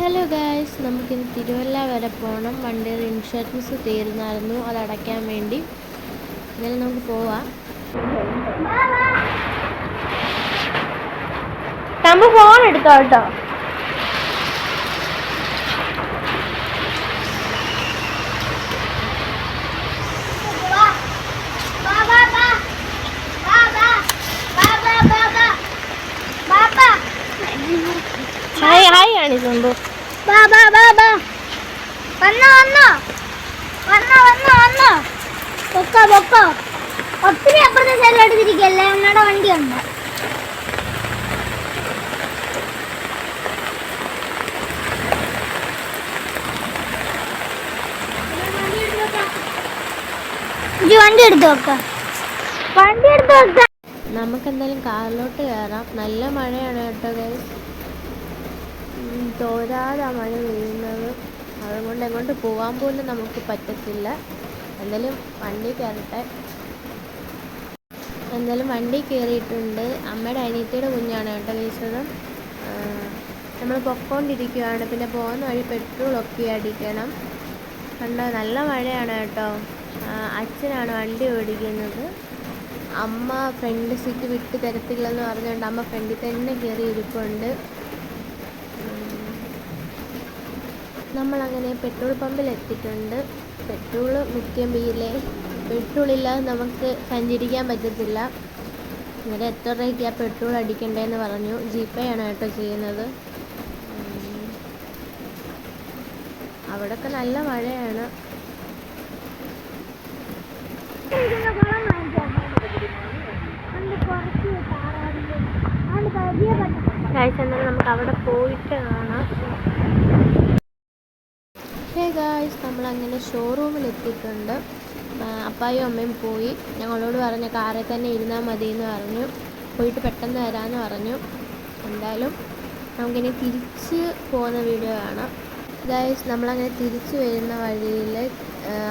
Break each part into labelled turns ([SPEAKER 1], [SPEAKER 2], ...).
[SPEAKER 1] Hello guys നമുക്കിന്ന് തിരുവല്ല വരെ പോകണം വണ്ടിയുടെ ഇൻഷുറൻസ് തീർന്നായിരുന്നു. അത് അടയ്ക്കാൻ വേണ്ടി. എന്നാലും നമുക്ക് പോവാം.
[SPEAKER 2] തമ്പ് ഫോൺ എടുത്തോ കേട്ടോ? ഹായ് ബാ ബാ ബാ
[SPEAKER 3] വന്നോ വന്നോ. വന്നോ വന്നോ വന്നോ. പൊക്കോ പൊക്കോ. ഒത്തിരി അപ്പുറത്തെ സൈഡിലോട്ട് തിരിക്കല്ലേ? അമ്മയുടെ വണ്ടി ഉണ്ട്. വണ്ടി എടുത്ത് വണ്ടി എടുത്ത് നമുക്ക്
[SPEAKER 1] എന്തായാലും കാറിലോട്ട് കയറാം നല്ല മഴയാണ് കേട്ടോ ഗൈസ് തോരാതെ മഴ പെയ്യുന്നത് അതുകൊണ്ട് എങ്ങോട്ട് പോകാൻ പോലും നമുക്ക് പറ്റത്തില്ല. എന്തായാലും വണ്ടി കയറട്ടെ. എന്തായാലും വണ്ടി കയറിയിട്ടുണ്ട്. അമ്മയുടെ അനിയത്തിയുടെ കുഞ്ഞാണ് കേട്ടോ വീശത് നമ്മൾ പൊക്കോണ്ടിരിക്കുകയാണ് പിന്നെ പോകുന്ന വഴി പെട്രോളൊക്കെ അടിക്കണം. കണ്ടോ നല്ല മഴയാണ് കേട്ടോ. അച്ഛനാണ് വണ്ടി ഓടിക്കുന്നത്. അമ്മ ഫ്രണ്ട് സീറ്റ് വിട്ട് തരത്തില്ലെന്ന് പറഞ്ഞുകൊണ്ട് അമ്മ ഫ്രണ്ടിൽ തന്നെ കയറി ഇരിപ്പുണ്ട് നമ്മളങ്ങനെ പെട്രോൾ പമ്പിൽ എത്തിയിട്ടുണ്ട് പെട്രോൾ പെട്രോൾ ഇല്ലാതെ നമുക്ക് സഞ്ചരിക്കാൻ പറ്റത്തില്ല. അന്നേരം എത്ര രൂപയ്ക്കാണ് പെട്രോൾ അടിക്കണ്ടേന്ന് പറഞ്ഞു. ജി പേ ആണ് കേട്ടോ ചെയ്യുന്നത്. അവിടെയൊക്കെ നല്ല മഴയാണ്. നമുക്ക് അവിടെ പോയിട്ട് കാണാം. നമ്മളങ്ങനെ ആ, അപ്പായും അമ്മയും പോയി. ഞങ്ങളോട് പറഞ്ഞു കാറിൽ തന്നെ ഇരുന്നാൽ മതി എന്ന് പറഞ്ഞു. പോയിട്ട് പെട്ടെന്ന് വരാമെന്ന് പറഞ്ഞു. എന്തായാലും നമുക്കിനി തിരിച്ച് പോകുന്ന വീഡിയോ കാണാം. ഗായ്സ് നമ്മളങ്ങനെ തിരിച്ച് വരുന്ന വഴിയിൽ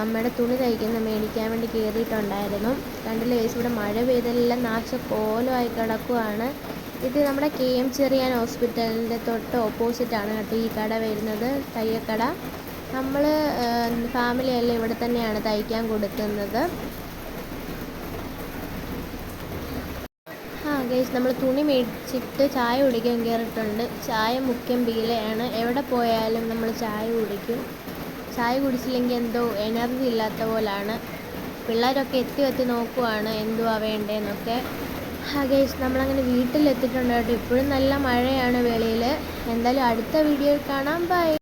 [SPEAKER 1] അമ്മയുടെ തുണി തയ്ക്കുന്ന മേടിക്കാൻ വേണ്ടി കയറിയിട്ടുണ്ടായിരുന്നു കണ്ടില്ലേ ഗൈസ് ഇവിടെ മഴ പെയ്തെല്ലാം നാശക്കോലമായി കിടക്കുവാണ്. ഇത് നമ്മുടെ കെ എം ചെറിയാൻ ഹോസ്പിറ്റലിന്റെ തൊട്ട് ഓപ്പോസിറ്റാണ് കേട്ടോ ഈ കട വരുന്നത് തയ്യക്കട. നമ്മൾ ഫാമിലി എല്ലാം ഇവിടെ തന്നെയാണ് തയ്ക്കാൻ കൊടുക്കുന്നത്. ആ ഗൈസ് നമ്മൾ തുണി മേടിച്ചിട്ട് ചായ കുടിക്കാൻ കയറിയിട്ടുണ്ട് ചായ മുഖ്യം ബീലയാണ് എവിടെ പോയാലും നമ്മൾ ചായ കുടിക്കും. ചായ കുടിച്ചില്ലെങ്കിൽ എന്തോ എനർജി ഇല്ലാത്ത പോലാണ്. പിള്ളേരൊക്കെ എത്തി എത്തി നോക്കുവാണ് എന്തുവാ വേണ്ടതെന്നൊക്കെ ആ ഗൈസ് നമ്മളങ്ങനെ വീട്ടിലെത്തിയിട്ടുണ്ട് കേട്ടോ. ഇപ്പോഴും നല്ല മഴയാണ് വെളിയിൽ എന്തായാലും അടുത്ത വീഡിയോയിൽ കാണാം. ബൈ